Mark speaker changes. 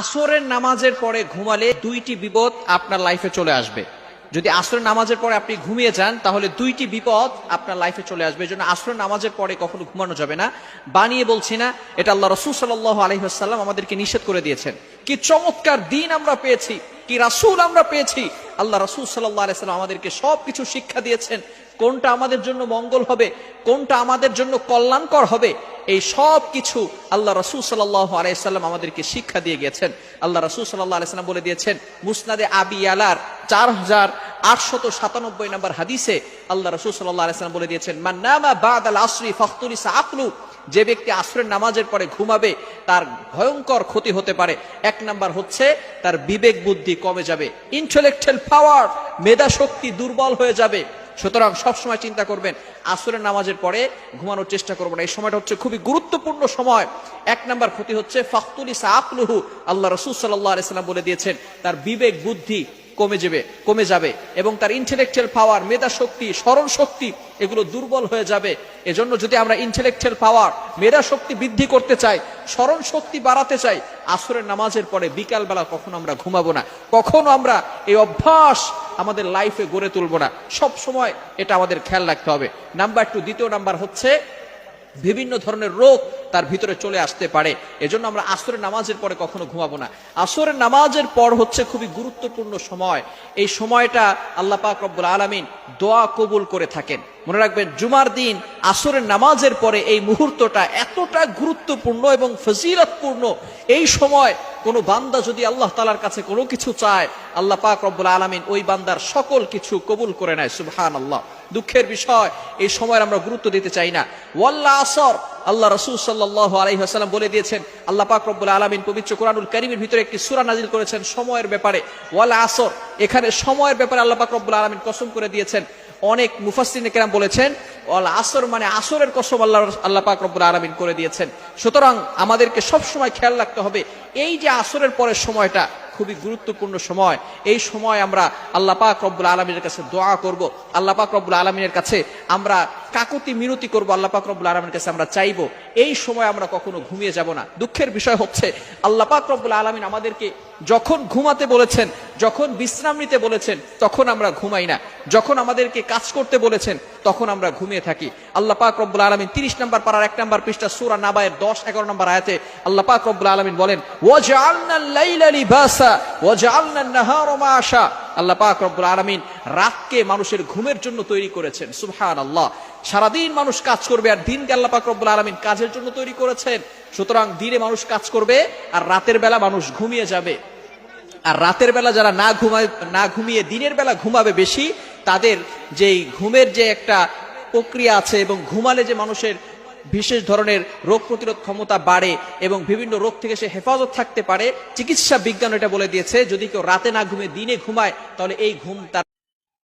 Speaker 1: আসরের নামাজের পরে ঘুমালে দুইটি বিপদ আপনার লাইফে চলে আসবে। যদি আসরের নামাজের পরে আপনি ঘুমিয়ে যান, তাহলে দুইটি বিপদ আপনার লাইফে চলে আসবে। এই জন্য আসরের নামাজের পরে কখনো ঘুমানো যাবে না। বানিয়ে বলছি না, এটা আল্লাহ রসুল সাল্লাহ আলহিহাসাল্লাম আমাদেরকে নিষেধ করে দিয়েছেন। কি চমৎকার দিন আমরা পেয়েছি, কি রাসূল আমরা পেয়েছি। আল্লাহ রসুল সাল্লাহ আলাইসাল্লাম আমাদেরকে সবকিছু শিক্ষা দিয়েছেন। কোনটা আমাদের জন্য মঙ্গল হবে, কোনটা আমাদের জন্য কল্যাণকর হবে, এই সব কিছু আল্লাহ রসুল সাল্লাহ আলাইসাল্লাম আমাদেরকে শিক্ষা দিয়ে গেছেন আল্লাহ রসুল সাল্লাহ আলাইসাল্লাম বলে দিয়েছেন, মুসনাদে আবি আলার চার হাজার আটশত সাতানব্বই নম্বর হাদিসে আল্লাহ রসুল সাল্লাহ আলাইসাল্লাম বলে দিয়েছেন মান্নামা বাদ আল আসরি ফখতুলিসা আকলু যে ব্যক্তি আসরের নামাজের পরে ঘুমাবে, তার ভয়ঙ্কর ক্ষতি হতে পারে। এক নাম্বার হচ্ছে, তার বিবেক বুদ্ধি কমে যাবে, ইন্টেলেকচুয়াল পাওয়ার মেধা শক্তি দুর্বল হয়ে যাবে। সুতরাং সবসময় চিন্তা করবেন, আসরের নামাজের পরে ঘুমানোর চেষ্টা করব না। এই সময়টা হচ্ছে খুবই গুরুত্বপূর্ণ সময়। এক নাম্বার ক্ষতি হচ্ছে, ফাখতুলি সাকলুহু আল্লাহ রসুল সাল্লাহ আলাইসাল্লাম বলে দিয়েছেন, তার বিবেক, বুদ্ধি কমে যাবে কমে যাবে এবং তার ইন্টেলেকচুয়াল পাওয়ার মেধা শক্তি, স্মরণ শক্তি এগুলো দুর্বল হয়ে যাবে। এজন্য যদি আমরা ইন্টেলেকচুয়াল পাওয়ার মেধা শক্তি বৃদ্ধি করতে চাই, স্মরণ শক্তি বাড়াতে চাই, আসরের নামাজের পরে বিকালবেলা কখনো আমরা ঘুমাবো না। কখনো আমরা এই অভ্যাস আমাদের লাইফে গড়ে তুলবো না। সব সময় এটা আমাদের খেয়াল রাখতে হবে। নাম্বার টু দ্বিতীয় নাম্বার হচ্ছে বিভিন্ন ধরনের রোগ তার ভিতরে চলে আসতে পারে। এজন্য আমরা আসরের নামাজের পরে কখনো ঘুমাবো না। আসরের নামাজের পর হচ্ছে খুবই গুরুত্বপূর্ণ সময়। এই সময়টা আল্লাহ পাক রব্বুল আলমিন দোয়া কবুল করে থাকেন। মনে রাখবেন, জুমার দিন আসরের নামাজের পরে এই মুহূর্তটা এতটা গুরুত্বপূর্ণ এবং ফজিলতপূর্ণ। এই সময় কোনো বান্দা যদি আল্লাহ তালার কাছে কোনো কিছু চায়, আল্লাহ পাক রব্বুল আলমিন ওই বান্দার সকল কিছু কবুল করে নেয় সুবহান আল্লাহ দুঃখের বিষয়, এই সময়ের আমরা গুরুত্ব দিতে চাই না। ওয়াল্লা আসর, আল্লাহ রসুল সাল্লাহ আলহিহাসাল্লাম বলে দিয়েছেন, আল্লাহ পাক রব্বুল আলমিন পবিত্র কোরআনুল করিমের ভিতরে একটি সুরা নাজিল করেছেন সময়ের ব্যাপারে। ওয়াল্লা আসর এখানে সময়ের ব্যাপারে আল্লাহ পাক রব্বুল আলমিন কসম করে দিয়েছেন। অনেক মুফাসিন কেরাম বলেছেন, ওয়াল আসর মানে আসরের কসম আল্লাহ আল্লাহ পাক রব্বুল আলমিন করে দিয়েছেন। সুতরাং আমাদেরকে সব সময় খেয়াল রাখতে হবে, এই যে আসরের পরের সময়টা খুবই গুরুত্বপূর্ণ সময়। এই সময় আমরা আল্লাহ পাক রব্বুল আলমিনের কাছে দোয়া করব, আল্লাহ পাক রব্বুল আলমিনের কাছে আমরা কাকুতি মিনতি করব, আল্লাহ পাক রব্বুল আলমিনের কাছে আমরা চাইব। এই সময় আমরা কখনো ঘুমিয়ে যাব না। দুঃখের বিষয় হচ্ছে, আল্লাহ পাক রব্বুল আলমিন আমাদেরকে যখন ঘুমাতে বলেছেন যখন বিশ্রাম নিতে বলেছেন, তখন আমরা ঘুমাই না। যখন আমাদেরকে কাজ করতে বলেছেন, তখন আমরা ঘুমিয়ে থাকি। আল্লাহ পাক রব্বুল আলমিন তিরিশ নম্বর পাড়ার এক নম্বর পৃষ্ঠা সুরা নাবায়ের দশ, এগারো নম্বর আয়াতে আল্লাহ পাক রব্বুল আলমিন বলেন আল্লাহ পাক রব্বুল আলমিন রাতকে মানুষের ঘুমের জন্য তৈরি করেছেন। সুবহান আল্লাহ সারাদিন মানুষ কাজ করবে আর দিনকে আল্লাহ পাক রব্বুল আলমিন কাজের জন্য তৈরি করেছেন। সুতরাং দিনে মানুষ কাজ করবে আর রাতের বেলা মানুষ ঘুমিয়ে যাবে। আর রাতের বেলা যারা না ঘুমায়, না ঘুমিয়ে দিনের বেলা ঘুমাবে বেশি, তাদের যেই ঘুমের যে একটা প্রক্রিয়া আছে এবং ঘুমালে যে মানুষের বিশেষ ধরনের রোগ প্রতিরোধ ক্ষমতা বাড়ে এবং বিভিন্ন রোগ থেকে সে হেফাজত থাকতে পারে, চিকিৎসা বিজ্ঞান এটা বলে দিয়েছে, যদি কেউ রাতে না ঘুমিয়ে দিনে ঘুমায়, তাহলে এই ঘুম তার